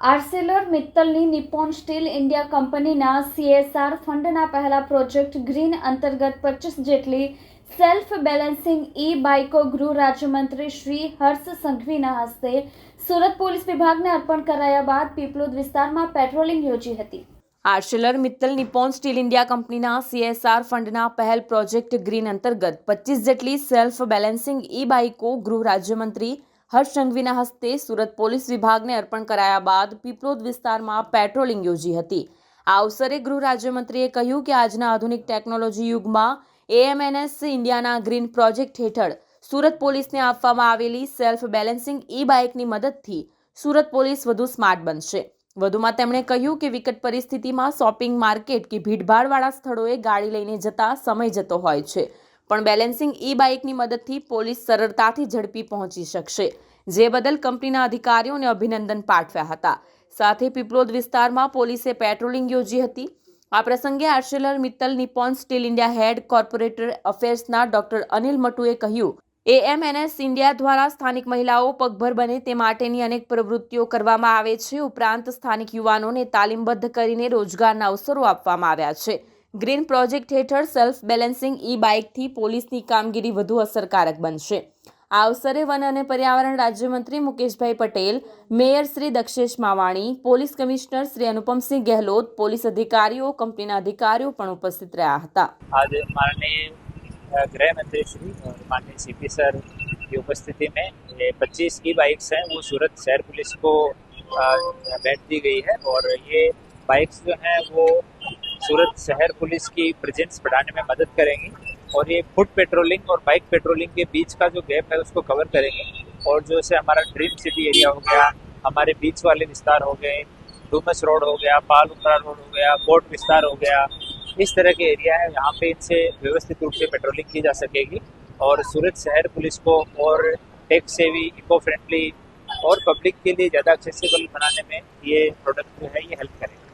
Arcelor મિત્તલની Nippon Steel India કંપનીના CSR ફંડના પહેલા પ્રોજેક્ટ ગ્રીન અંતર્ગત પચીસ જેટલી સેલ્ફ બેલેન્સિંગ ઈ બાઇકો ગૃહ રાજ્યમંત્રી શ્રી હર્ષ સંઘવીના હસ્તે સુરત પોલીસ વિભાગને અર્પણ કરાયા બાદ પીપલોદ વિસ્તારમાં પેટ્રોલિંગ યોજી હતી. Arcelor Mittal Nippon Steel India કંપનીના સીએસઆર ફંડના પહેલ પ્રોજેક્ટ ગ્રીન અંતર્ગત પચીસ જેટલી સેલ્ફ બેલેન્સિંગ ઈ બાઇકો ગૃહ રાજ્યમંત્રી હર્ષ સંઘવીના હસ્તે સુરત પોલીસ વિભાગને અર્પણ કરાયા બાદ પીપલોદ વિસ્તારમાં પેટ્રોલિંગ યોજી હતી. આ અવસરે ગૃહ રાજ્યમંત્રીએ કહ્યું કે આજના આધુનિક ટેકનોલોજી યુગમાં એએમએનએસ ઇન્ડિયાના ગ્રીન પ્રોજેક્ટ હેઠળ સુરત પોલીસને આપવામાં આવેલી સેલ્ફ બેલેન્સિંગ ઈ બાઇકની મદદથી સુરત પોલીસ વધુ સ્માર્ટ બનશે. વધુમાં તેમણે કહ્યું કે વિકટ પરિસ્થિતિમાં શોપિંગ માર્કેટ કે ભીડભાડવાળા સ્થળોએ ગાડી લઈને જતા સમય જતો હોય છે. પણ બેલેન્સિંગ ઈ બાઇકની મદદથી પોલીસ સરળતાથી ઝડપી પહોંચી શકશે. જે બદલ કંપનીના અધિકારીઓને અભિનંદન પાઠવ્યા હતા. સાથે પીપલોદ વિસ્તારમાં પોલીસે પેટ્રોલિંગ યોજી હતી. આ પ્રસંગે Arcelor Mittal Nippon Steel India head corporator અફેર્સના doctor Anil મટુએ કહ્યું, એએમએનએસ ઇન્ડિયા દ્વારા સ્થાનિક મહિલાઓ પગભર બને તે માટેની અનેક પ્રવૃત્તિઓ કરવામાં આવે છે. ઉપરાંત સ્થાનિક યુવાનોને તાલીમબદ્ધ કરીને રોજગારના અવસરો આપવામાં આવ્યા છે. ગ્રીન પ્રોજેક્ટ હેઠળ સેલ્ફ બેલેન્સિંગ ઈ બાઇકથી પોલીસની કામગીરી વધુ અસરકારક બનશે આ અવસરે વન અને પર્યાવરણ રાજ્યમંત્રી Mukeshbhai Patel mayor Shri Dakshesh Mavani police commissioner Shri Anupamsinh Gehlot police અધિકારીઓ કંપનીના અધિકારીઓ પણ ઉપસ્થિત રહ્યા હતા आज माननीय अ, गृह मंत्री श्री और माननीय सीपी सर की उपस्थिति में ये 25 की बाइक्स हैं वो सूरत शहर पुलिस को अ, भेंट दी गई है और ये बाइक्स जो हैं वो सूरत शहर पुलिस की प्रेजेंस बढ़ाने में मदद करेंगी और ये फुट पेट्रोलिंग और बाइक पेट्रोलिंग के बीच का जो गैप है उसको कवर करेंगे। और जो से हमारा ड्रीम सिटी एरिया हो गया, हमारे बीच वाले विस्तार हो गए, डूमस रोड हो गया, पाल उमरा रोड हो गया पोर्ट विस्तार हो गया, इस तरह के एरिया है, यहाँ पे इनसे व्यवस्थित रूप से पेट्रोलिंग की जा सकेगी। और सूरत शहर पुलिस को और टेक सेवी इको फ्रेंडली और पब्लिक के लिए ज़्यादा एक्सेसिबल बनाने में ये प्रोडक्ट जो है, ये हेल्प करेगा।